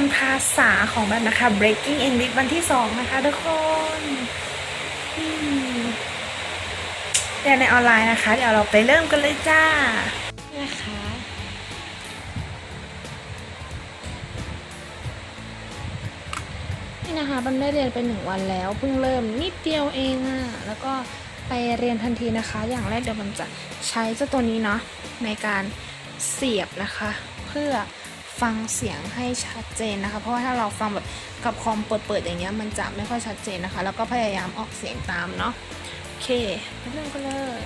นภาษาของแบบนะคะ breaking English วันที่สองนะคะทุกคนเรียนในออนไลน์นะคะ เดี๋ยวเราไปเริ่มกันเลยจ้านะคะนี่นะคะบันได้เรียนไปหนึ่งวันแล้วเพิ่งเริ่มนิดเดียวเองอะแล้วก็ไปเรียนทันทีนะคะ อย่างแรกเดี๋ยวมันจะใช้เจ้าตัวนี้เนาะในการเสียบนะคะ เพื่อ ฟังเสียงให้ชัดเจนนะคะ เพราะว่าถ้าเราฟังแบบกับคอมเปิดๆอย่างเงี้ยมันจะไม่ค่อยชัดเจนนะคะ แล้วก็พยายามออกเสียงตามเนาะโอเคเริ่มกันเลย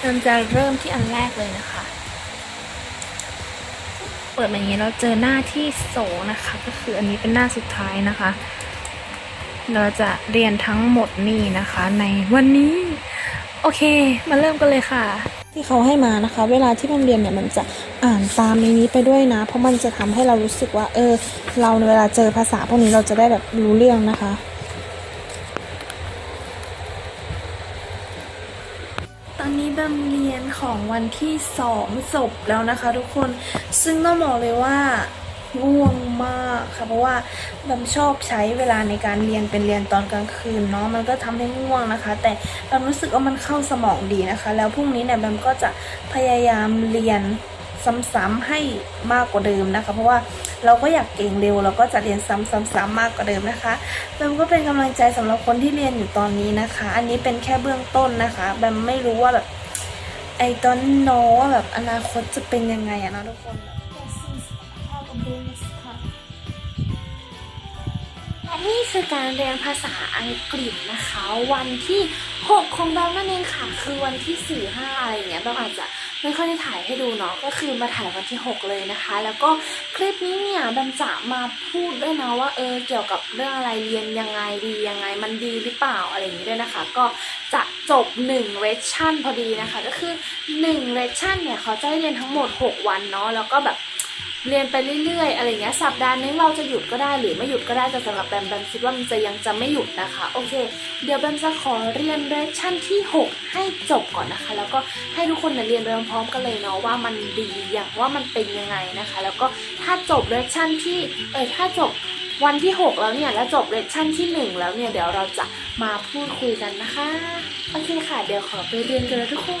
เราจะเริ่มที่อันแรกเลยนะคะ ปิดมาอย่างนี้เราเจอหน้าที่โสนะคะ ก็คืออันนี้เป็นหน้าสุดท้ายนะคะ เราจะเรียนทั้งหมดนี่นะคะ ในวันนี้ โอเค มาเริ่มกันเลยค่ะ ที่เขาให้มานะคะ เวลาที่มันเรียนเนี่ยมันจะอ่านตามในนี้ไปด้วยนะ เพราะมันจะทำให้เรารู้สึกว่า เออ เราเวลาเจอภาษาพวกนี้เราจะได้แบบรู้เรื่องนะคะ ของวันที่สองจบแล้วนะคะทุกคนซึ่งต้องบอกเลยว่าง่วงมากค่ะเพราะว่าแบมชอบใช้เวลาในการเรียนเป็นเรียนตอนกลางคืนเนาะมันก็ทำให้ง่วงนะคะ แต่แบมรู้สึกว่ามันเข้าสมองดีนะคะ แล้วพรุ่งนี้เนี่ยแบมก็จะพยายามเรียนซ้ำๆให้มากกว่าเดิมนะคะ เพราะว่าเราก็อยากเก่งเร็วเราก็จะเรียนซ้ำๆๆมากกว่าเดิมนะคะแบมก็เป็นกำลังใจสำหรับคนที่เรียนอยู่ตอนนี้นะคะ อันนี้เป็นแค่เบื้องต้นนะคะแบมไม่รู้ว่าแบบ ไอตอนโนว่าแบบอนาคตจะเป็นยังไงอะนะทุกคนและ นี่คือการเรียนภาษาอังกฤษนะคะ วันที่ 6 ของเรานั่นเองค่ะ คือวันที่ 4 5 อะไรอย่างเงี้ยเราอาจจะไม่ค่อยได้ถ่ายให้ดูเนาะก็คือมาถ่ายวันที่ 6 เลยนะคะ แล้วก็คลิปนี้เนี่ยดัมจะมาพูดด้วยนะว่าเออเกี่ยวกับเรื่องอะไรเรียนยังไงดียังไงมันดีหรือเปล่าอะไรอย่างนี้ด้วยนะคะ ก็จะจบ1เรชชั่นพอดีนะคะ ก็คือ1เรชชั่นเนี่ยเขาจะให้เรียนทั้งหมด 6 วันเนาะแล้วก็แบบ เรียนไปเรื่อยๆ อะไรเงี้ย สัปดาห์นึงเราจะหยุดก็ได้หรือไม่หยุดก็ได้แต่สำหรับแบมแบมคิดว่ามันจะยังจะไม่หยุดนะคะ โอเค เดี๋ยวแบมจะขอเรียนเรชชั่นที่ 6 ให้จบก่อนนะคะ แล้วก็ให้ทุกคนเนี่ยเรียนไปพร้อมๆกันเลยเนาะว่ามันดีอย่างว่ามันเป็นยังไงนะคะ แล้วก็ถ้าจบเรชชั่นที่เออถ้าจบวันที่ 6 แล้วเนี่ยแล้วจบเรชชั่นที่ 1 แล้วเนี่ยเดี๋ยวเราจะมาพูดคุยกันนะคะ โอเคค่ะ เดี๋ยวขอไปเรียนกันเลยทุกคน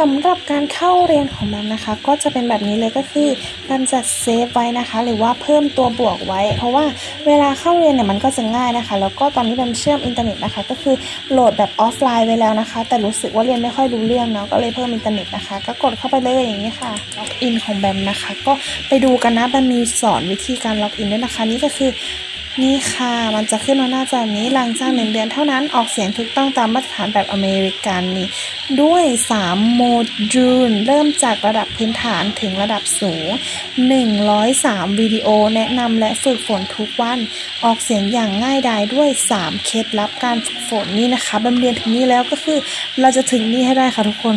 สำหรับการเข้าเรียนของแบมนะคะ ก็จะเป็นแบบนี้เลยก็คือแบมจะเซฟไว้นะคะ หรือว่าเพิ่มตัวบวกไว้ เพราะว่าเวลาเข้าเรียนเนี่ยมันก็จะง่ายนะคะ แล้วก็ตอนนี้แบมเชื่อมอินเทอร์เน็ตนะคะ ก็คือโหลดแบบออฟไลน์ไว้แล้วนะคะ แต่รู้สึกว่าเรียนไม่ค่อยรู้เรื่องเนาะก็เลยเพิ่มอินเทอร์เน็ตนะคะ ก็กดเข้าไปเลยอย่างนี้ค่ะล็อกอินของแบมนะคะ ก็ไปดูกันนะแบมมีสอนวิธีการล็อกอินด้วยนะคะ นี่ก็คือ นี่ค่ะ มันจะขึ้นมาหน้าจอนี้หลังจากหนึ่งเดือนเท่านั้นออกเสียงถูกต้องตามมาตรฐานแบบอเมริกันนี่ด้วย 3 โมดูล เริ่มจากระดับพื้นฐานถึงระดับสูง 103 วิดีโอแนะนำและฝึกฝนทุกวัน ออกเสียงอย่างง่ายดายด้วย 3 เคล็ดลับการฝึกฝนนี่นะคะบำเรียนถึงนี้แล้วก็คือเราจะถึงนี่ให้ได้ค่ะทุกคน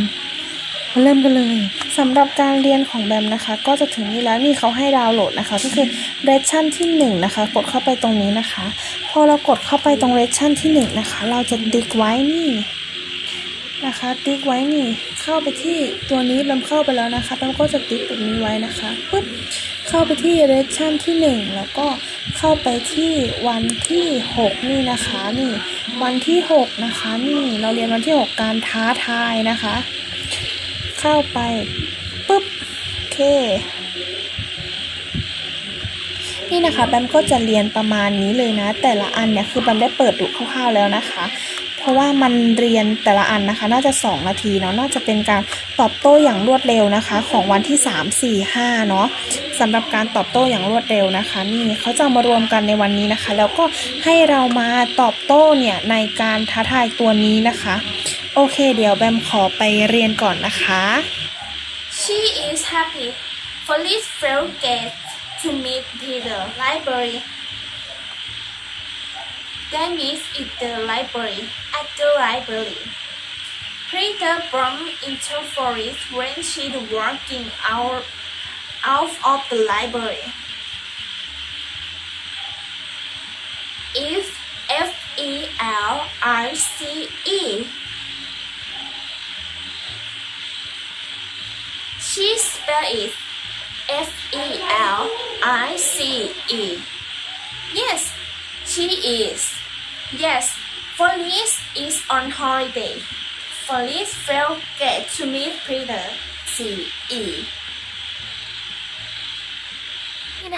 มาเริ่มกันเลยสำหรับการเรียนของแบมนะคะ ก็จะถึงนี้แล้วนี่เขาให้ดาวน์โหลดนะคะ ก็คือเรชชั่นที่1นงนะคะ กดเข้าไปตรงนี้นะคะ พอเรากดเข้าไปตรงเรชชั่นที่1นงนะคะ เราจะติ๊กไว้นี่นะคะ ติ๊กไว้นี่เข้าไปที่ตัวนี้แบมเข้าไปแล้วนะคะแบมก็จะติ๊กตรงนี้ไว้นะคะปึ๊บเข้าไปที่เรชชั่นที่ 1 แล้วก็เข้าไปที่วันที่ 6 นี่นะคะนี่วันที่ 6 นะคะ นี่เราเรียนวันที่ 6 การท้าทายนะคะ เข้าไปปุ๊บโอเค นี่นะคะแบมก็จะเรียนประมาณนี้เลยนะ แต่ละอันเนี่ยคือแบมได้เปิดดูคร่าวๆแล้วนะคะ เพราะว่ามันเรียนแต่ละอันนะคะ น่าจะ 2 นาทีเนาะน่าจะเป็นการตอบโต้อย่างรวดเร็วนะคะ ของวันที่ 3 4 5เนาะสำหรับการตอบโต้อย่างรวดเร็วนะคะ นี่เขาจะามารวมกันในวันนี้นะคะ แล้วก็ให้เรามาตอบโต้เนี่ยในการท้าทายตัวนี้นะคะ โอเค เดี๋ยวแบมขอไปเรียนก่อนนะคะ She is happy. Felice felt get to meet the library. Dennis is the library at the library. Peter bumped into Forrest when she was walking out out of the library. If F E L I C E. She spelled it F E L I C E. Yes, she is. Yes, Felice is on holiday. Felice forget to meet Peter. C E.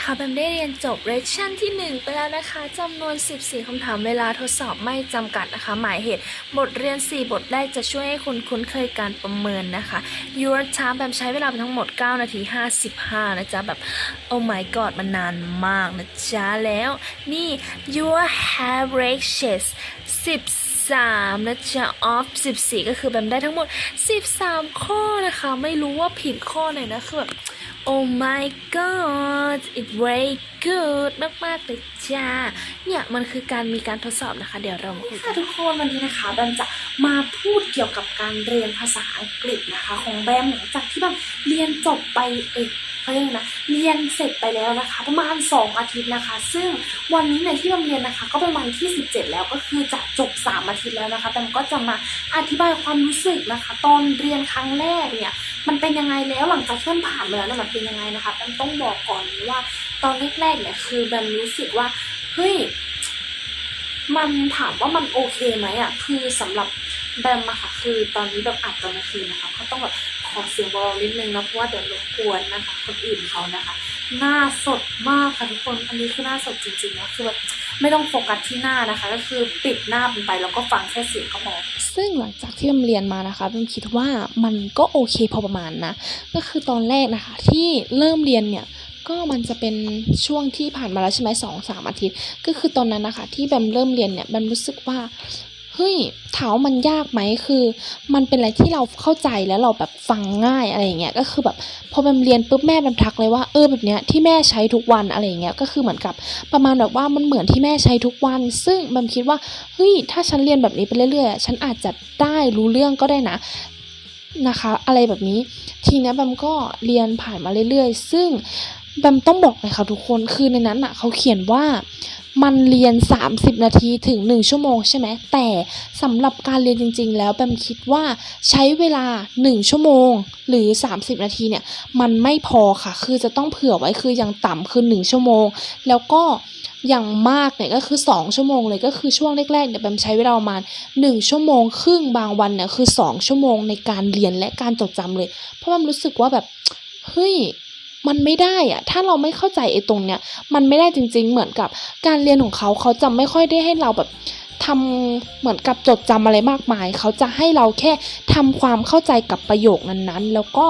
นี่ะคะแบมได้เรียนจบเลคชั่นที่ 1 ไปแล้วนะคะจำนวน 14คำถามเวลาทดสอบไม่จำกัดนะคะ หมายเหตุ บทเรียน 4 บทแรกจะช่วยให้คุณคุ้นเคยการประเมินนะคะ Your time แบมใช้เวลาไปทั้งหมด 9 นาที 55 นะจ๊ะ แบบ oh my god มันนานมากนะจ๊ะ แล้วนี่ your averages 13นะจ๊ะ off 14 ก็คือแบมได้ทั้งหมด 13 ข้อนะคะ ไม่รู้ว่าผิดข้อไหนนะคือแบบ Oh my god it's very good มากๆเลยจ้า เนี่ยมันคือการมีการทดสอบนะคะ เดี๋ยวเรามาคุยกันค่ะทุกคนวันนี้นะคะแบมจะมาพูดเกี่ยวกับการเรียนภาษาอังกฤษนะคะ ของแบมหลังจากที่แบบเรียนจบไปเอยเขาเรียกนะเรียนเสร็จไปแล้วนะคะ ประมาณ 2 อาทิตย์นะคะ ซึ่งวันนี้เนี่ยที่แบมเรียนนะคะ ก็เป็นวันที่ 17 แล้วก็คือจะจบ 3 อาทิตย์แล้วนะคะแบมก็จะมาอธิบายความรู้สึกนะคะ ตอนเรียนครั้งแรกเนี่ยมันเป็นยังไงแล้วหลังจากที่มันผ่านมาแล้วมันเป็นยังไงนะคะแบมต้องบอกก่อนว่า ตอนแรกๆเนี่ยคือแบมรู้สึกว่าเฮ้ยมันถามว่ามันโอเคไหมอะคือสำหรับแบมอะค่ะ คือตอนนี้แบบอัดตอนกลางคืนนะคะเขาต้องแบบขอเสียงเบาๆนิดนึงนะเพราะว่าเดี๋ยวรบกวนนะคะ คนอื่นเขานะคะ หน้าสดมากค่ะทุกคนอันนี้คือหน้าสดจริงๆนะคือแบบไม่ต้องโฟกัสที่หน้านะคะ ก็คือปิดหน้ามันไปแล้วก็ฟังแค่เสียงก็พอซึ่งหลังจากที่แบมเรียนมานะคะแบมคิดว่ามันก็โอเคพอประมาณนะก็คือตอนแรกนะคะที่เริ่มเรียนเนี่ย ก็มันจะเป็นช่วงที่ผ่านมาแล้วใช่ไหมสองสามอาทิตย์ ก็คือตอนนั้นนะคะ ที่แบมเริ่มเรียนเนี่ยแบมรู้สึกว่าเฮ้ยถามว่ามันยากไหมคือ มันเป็นอะไรที่เราเข้าใจแล้วเราแบบฟังง่ายอะไรอย่างเงี้ยก็คือแบบพอแบมเรียนปุ๊บแม่แบมทักเลยว่าเออแบบเนี้ยที่แม่ใช้ทุกวันอะไรอย่างเงี้ยก็คือเหมือนกับประมาณแบบว่ามันเหมือนที่แม่ใช้ทุกวัน ซึ่งแบมคิดว่าเฮ้ยถ้าฉันเรียนแบบนี้ไปเรื่อยๆฉันอาจจะได้รู้เรื่องก็ได้นะนะคะ อะไรแบบนี้ ทีนี้แบมก็เรียนผ่านมาเรื่อยๆ ซึ่ง แบมต้องบอกเลยค่ะทุกคนคือในนั้นอะเขาเขียนว่ามันเรียน 30 นาทีถึง 1 ชั่วโมงใช่ไหมแต่สำหรับการเรียนจริง ๆ แล้วแบมคิดว่าใช้เวลา 1 ชั่วโมง หรือ 30 นาทีเนี่ย มันไม่พอค่ะ คือจะต้องเผื่อไว้คืออย่างต่ำคือ 1 ชั่วโมง แล้วก็อย่างมากเนี่ยก็คือ 2 ชั่วโมงเลยก็คือช่วงแรกๆเนี่ยแบมใช้เวลาประมาณ 1 ชั่วโมง ครึ่งบางวันเนี่ยคือ 2 ชั่วโมงในการเรียนและการจดจำเลย เพราะแบมรู้สึกว่าแบบเฮ้ย มันไม่ได้อะถ้าเราไม่เข้าใจไอ้ตรงเนี้ยมันไม่ได้จริง ๆ เหมือนกับการเรียนของเขาเขาจะไม่ค่อยได้ให้เราแบบทำเหมือนกับจดจำอะไรมากมาย เขาจะให้เราแค่ทำความเข้าใจกับประโยคนั้นๆ แล้วก็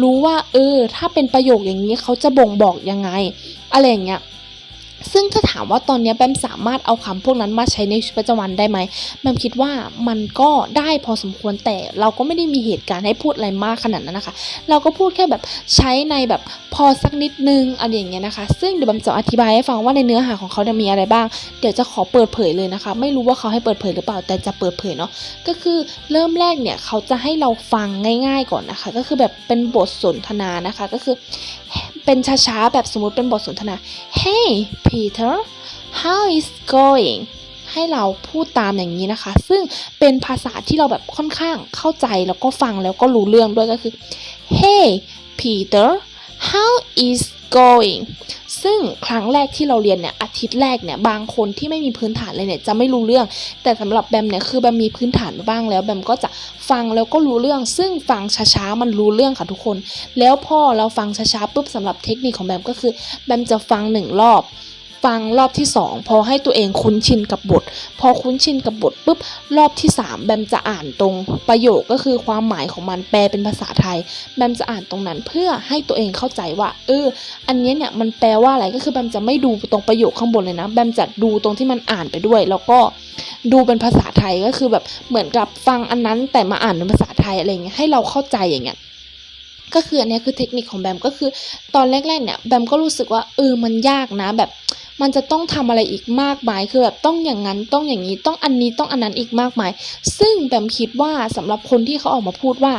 รู้ว่าเออ ถ้าเป็นประโยคอย่างนี้เขาจะบ่งบอกยังไง อะไรอย่างเงี้ย ซึ่งถ้าถามว่าตอนนี้แบมสามารถเอาคำพวกนั้นมาใช้ในชีวิตประจำวันได้ไหมแบมคิดว่ามันก็ได้พอสมควรแต่เราก็ไม่ได้มีเหตุการณ์ให้พูดอะไรมากขนาดนั้นนะคะ เราก็พูดแค่แบบใช้ในแบบพอสักนิดนึงอะไรอย่างเงี้ยนะคะ ซึ่งเดี๋ยวแบมจะอธิบายให้ฟังว่าในเนื้อหาของเขาเนี่ยมีอะไรบ้าง เดี๋ยวจะขอเปิดเผยเลยนะคะ ไม่รู้ว่าเขาให้เปิดเผยหรือเปล่าแต่จะเปิดเผยเนาะก็คือเริ่มแรกเนี่ยเขาจะให้เราฟังง่าย ๆก่อนนะคะ ก็คือแบบเป็นบทสนทนานะคะก็คือ เป็นช้าๆ แบบสมมติเป็นบทสนทนา Hey Peter how is going ให้เราพูดตามอย่างนี้นะคะ ซึ่งเป็นภาษาที่เราแบบค่อนข้างเข้าใจแล้วก็ฟังแล้วก็รู้เรื่องด้วยก็คือ Hey Peter how is going ซึ่งครั้งแรกที่เราเรียนเนี่ยอาทิตย์แรกเนี่ยบางคนที่ไม่มีพื้นฐานเลยเนี่ยจะไม่รู้เรื่อง แต่สำหรับแบมเนี่ยคือแบมมีพื้นฐานมาบ้างแล้วแบมก็จะฟังแล้วก็รู้เรื่อง ซึ่งฟังช้าๆมันรู้เรื่องค่ะทุกคน แล้วพอเราฟังช้าๆปุ๊บสำหรับเทคนิคของแบมก็คือแบมจะฟังหนึ่งรอบ ฟังรอบที่สองพอให้ตัวเองคุ้นชินกับบท พอคุ้นชินกับบทปุ๊บรอบที่สามแบมจะอ่านตรงประโยคก็คือความหมายของมันแปลเป็นภาษาไทย แบมจะอ่านตรงนั้นเพื่อให้ตัวเองเข้าใจว่าเอออันนี้เนี่ยมันแปลว่าอะไรก็คือแบมจะไม่ดูตรงประโยคข้างบนเลยนะ แบมจะดูตรงที่มันอ่านไปด้วย แล้วก็ดูเป็นภาษาไทยก็คือแบบเหมือนกับฟังอันนั้นแต่มาอ่านเป็นภาษาไทยอะไรเงี้ยให้เราเข้าใจอย่างเงี้ยก็คืออันนี้คือเทคนิคของแบมก็คือ ตอนแรกๆเนี่ยแบมก็รู้สึกว่าเออมันยากนะแบบ มันจะต้องทำอะไรอีกมากมาย คือแบบต้องอย่างนั้นต้องอย่างนี้ต้องอันนี้ต้องอันนั้นอีกมากมาย ซึ่งแบมคิดว่าสำหรับคนที่เขาออกมาพูดว่า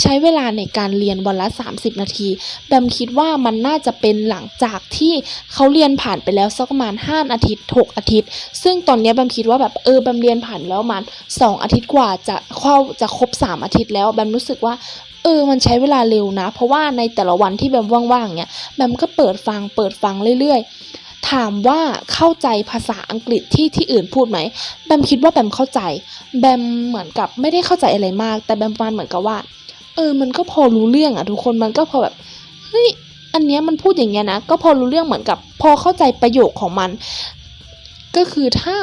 ใช้เวลาในการเรียนวันละ 30 นาที แบมคิดว่ามันน่าจะเป็นหลังจากที่เขาเรียนผ่านไปแล้วสักประมาณ 5 อาทิตย์ 6 อาทิตย์ ซึ่งตอนนี้แบมคิดว่าแบบเออแบมเรียนผ่านแล้วมัน 2 อาทิตย์กว่าจะเข้าจะครบ 3 อาทิตย์แล้วแบมรู้สึกว่าเออ มันใช้เวลาเร็วนะ เพราะว่าในแต่ละวันที่แบมว่างๆ เนี่ย แบมก็เปิดฟัง เปิดฟังเรื่อยๆ ถามว่าเข้าใจภาษาอังกฤษที่ที่อื่นพูดไหม แบมคิดว่าแบมเข้าใจ แบมเหมือนกับไม่ได้เข้าใจอะไรมาก แต่แบมประมาณเหมือนกับว่า เออ มันก็พอรู้เรื่องอะทุกคน มันก็พอแบบ เฮ้ย อันเนี้ยมันพูดอย่างเงี้ยนะ ก็พอรู้เรื่องเหมือนกับ พอเข้าใจประโยคของมัน ก็คือถ้า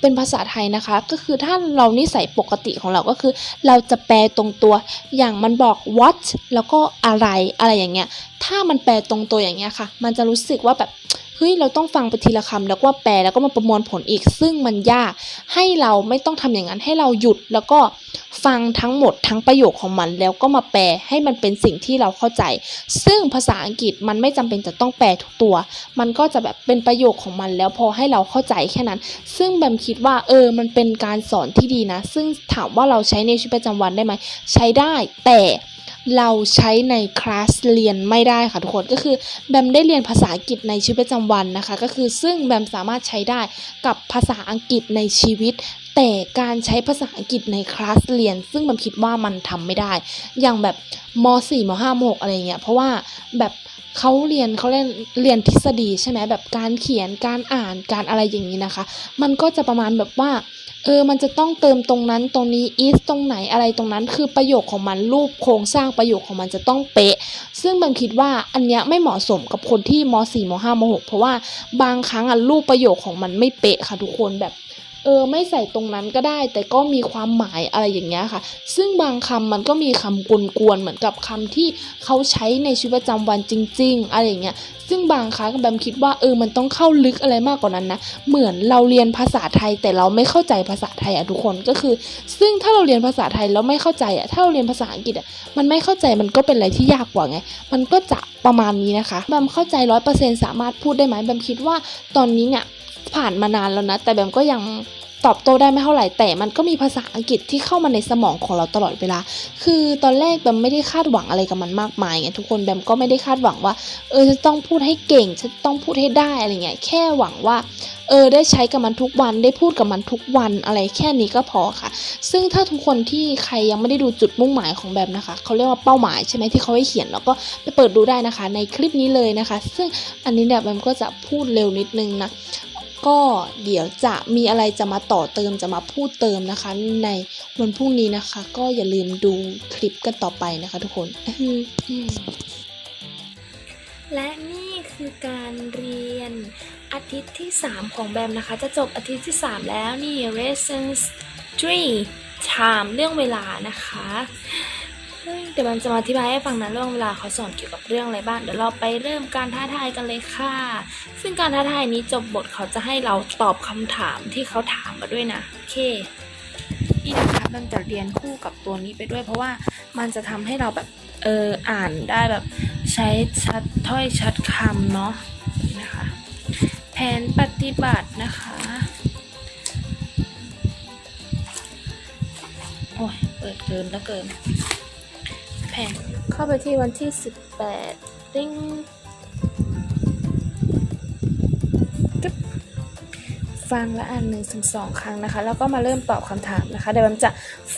เป็นภาษาไทยนะคะ ก็คือถ้าเรานิสัยปกติของเราก็คือ เราจะแปลตรงตัว อย่างมันบอก what แล้วก็อะไรอะไรอย่างเงี้ย ถ้ามันแปลตรงตัวอย่างเงี้ยค่ะ มันจะรู้สึกว่าแบบ ฮ้ยเราต้องฟังไปทีละคำแล้วก็แปลแล้วก็มาประมวลผลอีก ซึ่งมันยาก ให้เราไม่ต้องทำอย่างนั้นให้เราหยุดแล้วก็ฟังทั้งหมดทั้งประโยคของมัน แล้วก็มาแปลให้มันเป็นสิ่งที่เราเข้าใจ ซึ่งภาษาอังกฤษมันไม่จำเป็นจะต้องแปลทุกตัว มันก็จะแบบเป็นประโยคของมันแล้วพอให้เราเข้าใจแค่นั้น ซึ่งแบมคิดว่าเออมันเป็นการสอนที่ดีนะ ซึ่งถามว่าเราใช้ในชีวิตประจำวันได้ไหมใช้ได้แต่ เราใช้ในคลาสเรียนไม่ได้ค่ะทุกคนก็คือแบมได้เรียนภาษาอังกฤษในชีวิตประจำวันนะคะ ก็คือซึ่งแบมสามารถใช้ได้กับภาษาอังกฤษในชีวิต แต่การใช้ภาษาอังกฤษในคลาสเรียน ซึ่งแบมคิดว่ามันทำไม่ได้ อย่างแบบม .4 ม .5 ม .6 อะไรเงี้ยเพราะว่าแบบเขาเรียนเขาเรียนเรียนทฤษฎีใช่ไหมแบบการเขียนการอ่านการอะไรอย่างนี้นะคะ มันก็จะประมาณแบบว่า เออ มันจะต้องเติมตรงนั้นตรงนี้ is ตรงไหนอะไรตรงนั้น คือประโยคของมันรูปโครงสร้างประโยคของมันจะต้องเป๊ะ ซึ่งแบมคิดว่าอันเนี้ยไม่เหมาะสมกับคนที่ม .4 ม .5 ม .6 เพราะว่าบางครั้งอะรูปประโยคของมันไม่เป๊ะค่ะทุกคนแบบ เออไม่ใส่ตรงนั้นก็ได้ แต่ก็มีความหมายอะไรอย่างเงี้ยค่ะ ซึ่งบางคำมันก็มีคำกวนๆเหมือนกับคำที่เขาใช้ในชีวิตประจำวันจริง ๆ อะไรอย่างเงี้ยซึ่งบางครั้งแบมคิดว่าเออมันต้องเข้าลึกอะไรมากกว่านั้นนะ เหมือนเราเรียนภาษาไทยแต่เราไม่เข้าใจภาษาไทยอะทุกคนก็คือ ซึ่งถ้าเราเรียนภาษาไทยแล้วไม่เข้าใจอะถ้าเราเรียนภาษาอังกฤษอะมันไม่เข้าใจมันก็เป็นอะไรที่ยากกว่าไง มันก็จะประมาณนี้นะคะแบมเข้าใจร้อยเปอร์เซ็นต์สามารถพูดได้ไหมแบมคิดว่าตอนนี้เนี่ย ผ่านมานานแล้วนะ แต่แบมก็ยังตอบโต้ได้ไม่เท่าไหร่แต่มันก็มีภาษาอังกฤษที่เข้ามาในสมองของเราตลอดเวลา คือตอนแรกแบมไม่ได้คาดหวังอะไรกับมันมากมายไงทุกคนแบมก็ไม่ได้คาดหวังว่า เออจะต้องพูดให้เก่งจะต้องพูดให้ได้อะไรเงี้ยแค่หวังว่า เออได้ใช้กับมันทุกวันได้พูดกับมันทุกวันอะไรแค่นี้ก็พอค่ะ ซึ่งถ้าทุกคนที่ใครยังไม่ได้ดูจุดมุ่งหมายของแบมนะคะเขาเรียกว่าเป้าหมายใช่ไหมที่เขาให้เขียนแล้วก็ไปเปิดดูได้นะคะ ในคลิปนี้เลยนะคะ ซึ่งอันนี้เนี่ยแบมก็จะพูดเร็วนิดนึงนะ ก็เดี๋ยวจะมีอะไรจะมาต่อเติมจะมาพูดเติมนะคะ ในวันพรุ่งนี้นะคะ ก็อย่าลืมดูคลิปกันต่อไปนะคะทุกคนและนี่คือการเรียนอาทิตย์ที่ 3 ของแบมนะคะ จะจบอาทิตย์ที่ 3 แล้วนี่ lesson 3 time เรื่องเวลานะคะ เดี๋ยวแบมจะมาอธิบายให้ฟังนะเรื่องเวลาเขาสอนเกี่ยวกับเรื่องอะไรบ้าง เดี๋ยวเราไปเริ่มการท้าทายกันเลยค่ะ ซึ่งการท้าทายนี้จบบทเขาจะให้เราตอบคำถามที่เขาถามมาด้วยนะ โอเค นี่นะคะมันจะเรียนคู่กับตัวนี้ไปด้วย เพราะว่ามันจะทำให้เราแบบเอออ่านได้แบบใช้ชัดถ้อยชัดคำเนาะนะคะ แผนปฏิบัตินะคะโอ้ยเปิดเกินแล้วเกิน แผนเข้าไปที่วันที่ 18ติ้งกึ๊บฟังละอ่านหนึ่งถึงสองครั้งนะคะ แล้วก็มาเริ่มตอบคำถามนะคะเดี๋ยวแบมจะ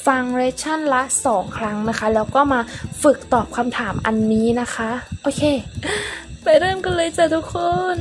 ฟังเลชั่นละสองครั้งนะคะ แล้วก็มาฝึกตอบคำถามอันนี้นะคะ โอเค ไปเริ่มกันเลยจ้ะทุกคน